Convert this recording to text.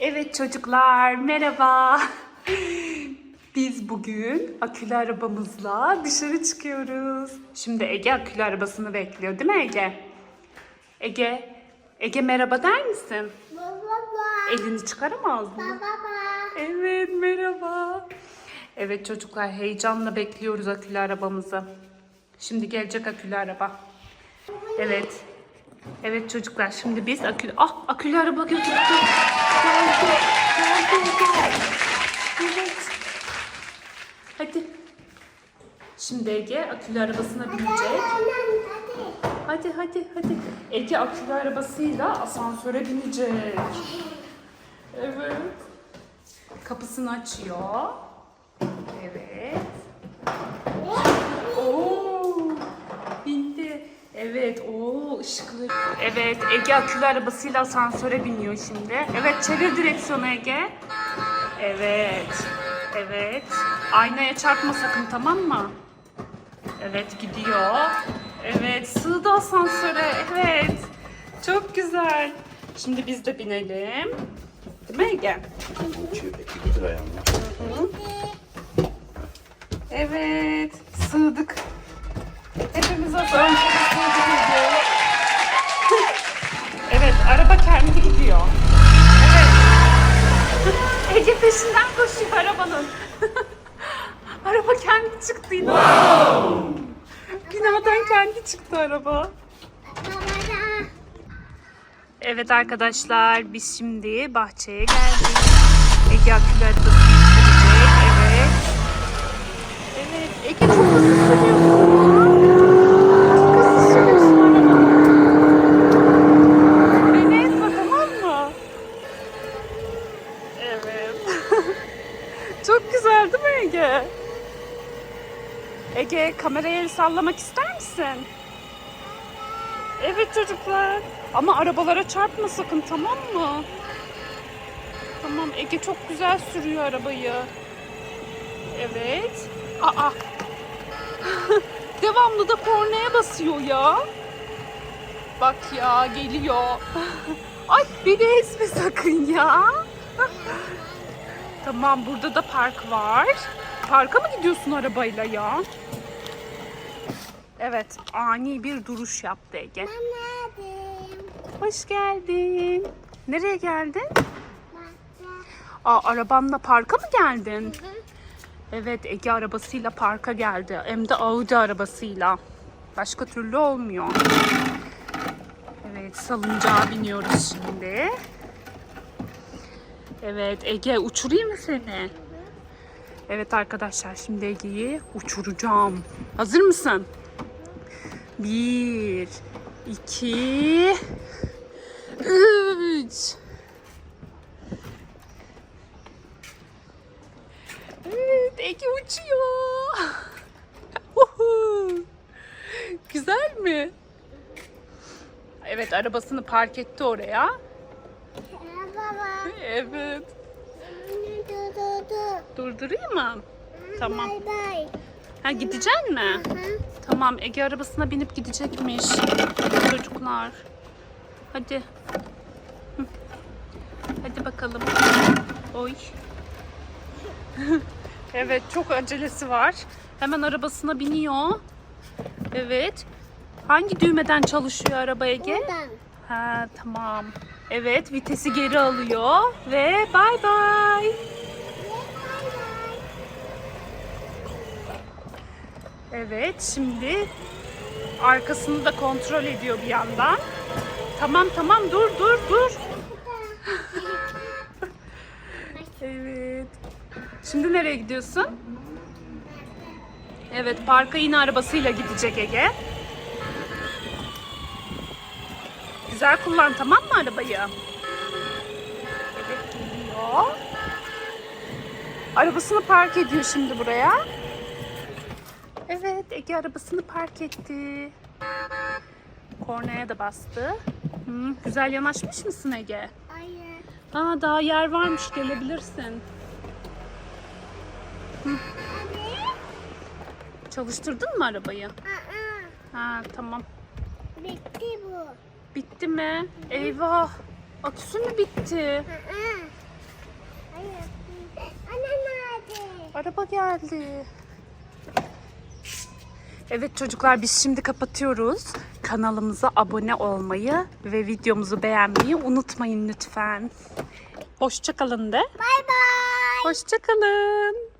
Evet çocuklar merhaba. Biz bugün akülü arabamızla dışarı çıkıyoruz. Şimdi Ege akülü arabasını bekliyor değil mi Ege? Ege, Ege merhaba der misin? Baba. Elini çıkaramaz mı? Baba. Evet merhaba. Evet çocuklar heyecanla bekliyoruz akülü arabamızı. Şimdi gelecek akülü araba. Evet. Evet çocuklar şimdi biz akülü... Ah akülü araba götürdü. Hadi. Şimdi Ege akülü arabasına binecek. Hadi hadi hadi. Ege akülü arabasıyla asansöre binecek. Evet. Kapısını açıyor. Evet. Oo! Bindi. Evet. Oo ışıklı. Evet Ege akülü arabasıyla asansöre biniyor şimdi. Evet çevir direksiyonu Ege. Evet. Evet. Aynaya çarpma sakın tamam mı? Evet gidiyor. Evet sığdı asansöre. Evet. Çok güzel. Şimdi biz de binelim. Değil mi Ege? Evet. Sığdık. Hepimiz asansöre sığdık Ege. Evet araba kendi gidiyor. Evet. Ege peşinden koşuyor arabanın. Yine. Binadan kendi çıktı araba. Evet arkadaşlar biz şimdi bahçeye geldik. Ege sürecek. Evet. Evet Ege çok hızlı sürüyorsun. Çok güzel değil mi Ege? Ege kameraya el sallamak ister misin? Evet çocuklar. Ama arabalara çarpma sakın tamam mı? Tamam Ege çok güzel sürüyor arabayı. Evet. Aa. Devamlı da kornaya basıyor ya. Bak ya geliyor. Ay beni ezme sakın ya. tamam burada da park var. Parka mı gidiyorsun arabayla ya? Evet ani bir duruş yaptı Ege. Anladım. Hoş geldin. Nereye geldin? Aa, arabanla parka mı geldin? Evet, Ege arabasıyla parka geldi. Hem de Audi arabasıyla. Başka türlü olmuyor. Evet, salıncağa biniyoruz şimdi. Evet, Ege uçurayım mı seni? Evet arkadaşlar, şimdi Ege'yi uçuracağım. Hazır mısın? Bir, iki, üç. Evet, Ege uçuyor. Güzel mi? Evet, arabasını park etti oraya. Baba. Evet. Dur dur dur. Durdurayım mı? Tamam. Bay bay. Ha gidecek mi? Hı. Tamam, Ege arabasına binip gidecekmiş. Çocuklar. Hadi. Hı. Hadi bakalım. Oy. evet, çok acelesi var. Hemen arabasına biniyor. Evet. Hangi düğmeden çalışıyor araba Ege? Buradan. Ha, tamam. Evet, vitesi geri alıyor ve bay bay. Evet, şimdi arkasını da kontrol ediyor bir yandan. Tamam tamam dur dur dur. evet. Şimdi nereye gidiyorsun? Evet, parka yine arabasıyla gidecek Ege. Güzel kullan tamam mı arabayı? Evet geliyor. Arabasını park ediyor şimdi buraya. Evet Ege arabasını park etti. Kornaya da bastı. Hı, güzel yanaşmış mısın Ege? Hayır. Aa, daha yer varmış gelebilirsin. Hı. Çalıştırdın mı arabayı? Aa. Ha, tamam. Bitti bu. Bitti mi? Hı. Eyvah. Aküsü mü bitti? Aa. Hayır. Ana nerede? Araba geldi. Evet çocuklar biz şimdi kapatıyoruz. Kanalımıza abone olmayı ve videomuzu beğenmeyi unutmayın lütfen. Hoşçakalın de. Bay bay. Hoşçakalın.